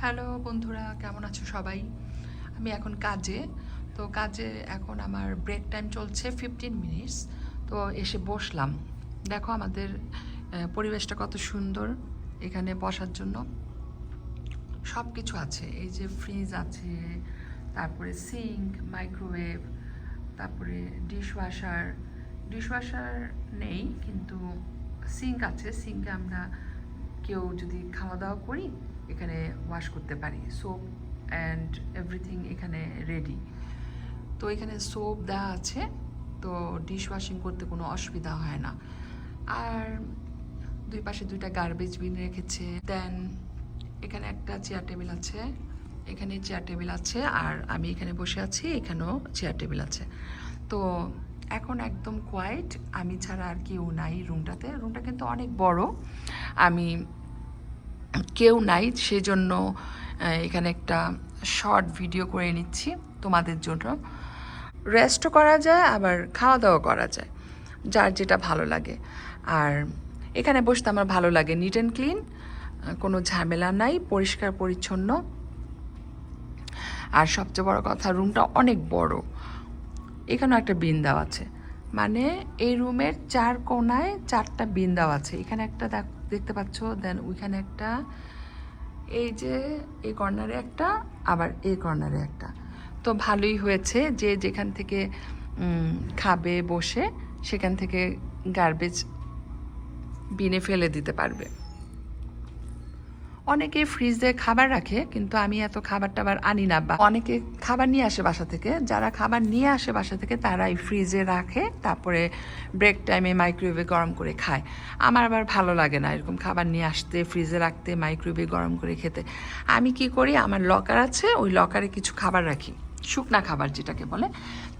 Hello বন্ধুরা, কেমন আছো সবাই? আমি এখন কাজে, তো কাজে এখন আমার ব্রেক টাইম চলছে ফিফটিন মিনিটস তো এসে বসলাম। দেখো আমাদের পরিবেশটা কত সুন্দর এখানে বসার জন্য। সব কিছু আছে, এই যে ফ্রিজ আছে, তারপরে সিঙ্ক মাইক্রোওয়েভ তারপরে ডিশওয়াশার ডিশওয়াশার নেই, কিন্তু সিঙ্ক আছে। সিঙ্কে আমরা কেউ যদি খাওয়া দাওয়া করি এখানে ওয়াশ করতে পারি সোপ অ্যান্ড এভরিথিং এখানে রেডি তো এখানে সোপ দেওয়া আছে, তো ডিশ ওয়াশিং করতে কোনো অসুবিধা হয় না। আর দুই পাশে দুইটা গার্বেজ বিন রেখেছে দেন এখানে একটা চেয়ার টেবিল আছে, এখানে চেয়ার টেবিল আছে, আর আমি এখানে বসে আছি, এখানেও চেয়ার টেবিল আছে। তো এখন একদম কোয়াইট আমি ছাড়া আর কেউ নাই রুমটাতে রুমটা কিন্তু অনেক বড়, আমি কেউ নাই, সেজন্য এখানে একটা শর্ট ভিডিও করে নিচ্ছি তোমাদের জন্য। রেস্টও করা যায়, আবার খাওয়া দাওয়া করা যায়, যার যেটা ভালো লাগে। আর এখানে বসতে আমার ভালো লাগে নিট অ্যান্ড ক্লিন কোনো ঝামেলা নাই, পরিষ্কার পরিচ্ছন্ন। আর সবচেয়ে বড় কথা রুমটা অনেক বড়। এখানেও একটা বিন দেওয়া আছে। মানে এই রুমের চার কোনায় চারটা বিন দেওয়া আছে। এখানে একটা দেখ- দেখতে পাচ্ছ? দেন ওইখানে একটা, এই যে এই কর্নারে একটা, আবার এই কর্নারে একটা। তো ভালোই হয়েছে যে যেখান থেকে খাবে, বসে, সেখান থেকে গার্বেজ বিনে ফেলে দিতে পারবে। অনেকে ফ্রিজে খাবার রাখে, কিন্তু আমি এত খাবার টাবার আনি না বা অনেকে খাবার নিয়ে আসে বাসা থেকে। যারা খাবার নিয়ে আসে বাসা থেকে তারা এই ফ্রিজে রাখে, তারপরে ব্রেক টাইমে মাইক্রোওয়েভে গরম করে খায়। আমার আবার ভালো লাগে না এরকম খাবার নিয়ে আসতে ফ্রিজে রাখতে মাইক্রোওয়েভে গরম করে খেতে। আমি কি করি, আমার লকার আছে, ওই লকারে কিছু খাবার রাখি। শুকনা খাবার যেটাকে বলে।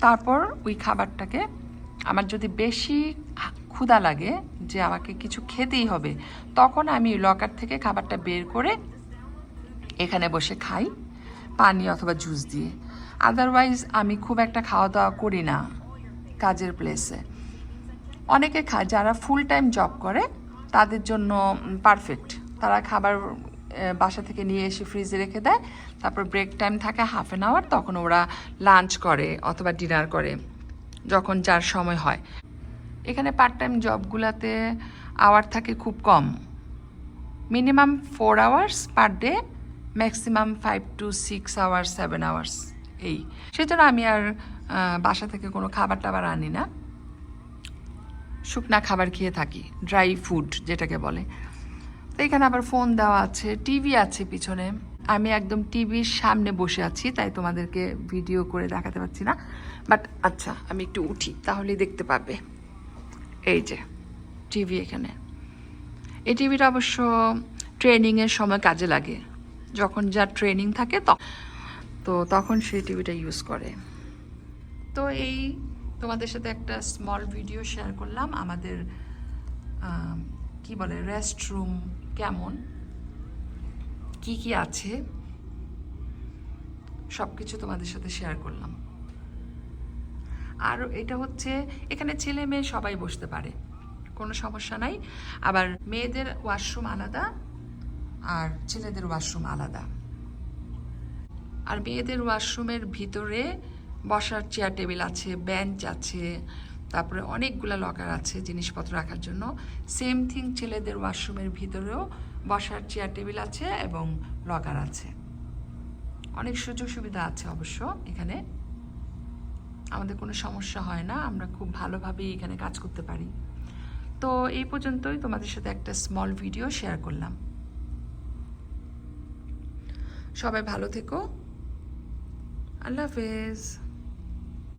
তারপর ওই খাবারটাকে আমার যদি বেশি ক্ষুধা লাগে যে আমাকে কিছু খেতেই হবে, তখন আমি লকার থেকে খাবারটা বের করে এখানে বসে খাই, পানি অথবা জুস দিয়ে। আদারওয়াইজ আমি খুব একটা খাওয়া দাওয়া করি না কাজের প্লেসে অনেকে খায় যারা ফুল টাইম জব করে, তাদের জন্য পারফেক্ট তারা খাবার বাসা থেকে নিয়ে এসে ফ্রিজে রেখে দেয়, তারপর ব্রেক টাইম থাকে হাফ অ্যান আওয়ার তখন ওরা লাঞ্চ করে অথবা ডিনার করে, যখন যার সময় হয়। এখানে পার্ট টাইম জবগুলোতে আওয়ার থাকে খুব কম। Minimum four hours per day maximum five to six hours seven hours এই। সেজন্য আমি আর বাসা থেকে কোনো খাবার টাবার আনি না। শুকনা খাবার খেয়ে থাকি ড্রাই ফুড যেটাকে বলে। তো এখানে আবার ফোন দেওয়া আছে টিভি আছে পিছনে। আমি একদম টিভির সামনে বসে আছি, তাই তোমাদেরকে ভিডিও করে দেখাতে পারছি না। বাট আচ্ছা আমি একটু উঠি, তাহলেই দেখতে পাবে এই যে টিভি এখানে। এই টিভিটা অবশ্য ট্রেনিংয়ের সময় কাজে লাগে। যখন যার ট্রেনিং থাকে তো তখন সেই টিভিটা ইউজ করে। তো এই তোমাদের সাথে একটা স্মল ভিডিও শেয়ার করলাম। আমাদের আম, কি বলে রেস্ট রুম কেমন? কি কি আছে? সব কিছু তোমাদের সাথে শেয়ার করলাম। আর এটা হচ্ছে, এখানে ছেলে মেয়ে সবাই বসতে পারে, কোনো সমস্যা নাই। আবার মেয়েদের ওয়াশরুম আলাদা আর ছেলেদের ওয়াশরুম আলাদা। আর মেয়েদের ওয়াশরুমের ভিতরে বসার চেয়ার টেবিল আছে বেঞ্চ আছে, তারপরে অনেকগুলা লকার আছে জিনিসপত্র রাখার জন্য। সেম থিং ছেলেদের ওয়াশরুমের ভিতরেও বসার চেয়ার টেবিল আছে এবং লকার আছে। অনেক সুযোগ সুবিধা আছে অবশ্য এখানে। আমাদের কোনো সমস্যা হয় না, আমরা খুব ভালোভাবেই এখানে কাজ করতে পারি। তো এই পর্যন্তই তোমাদের সাথে একটা স্মল ভিডিও শেয়ার করলাম। সবাই ভালো থেকো। আল্লাহ হাফেজ।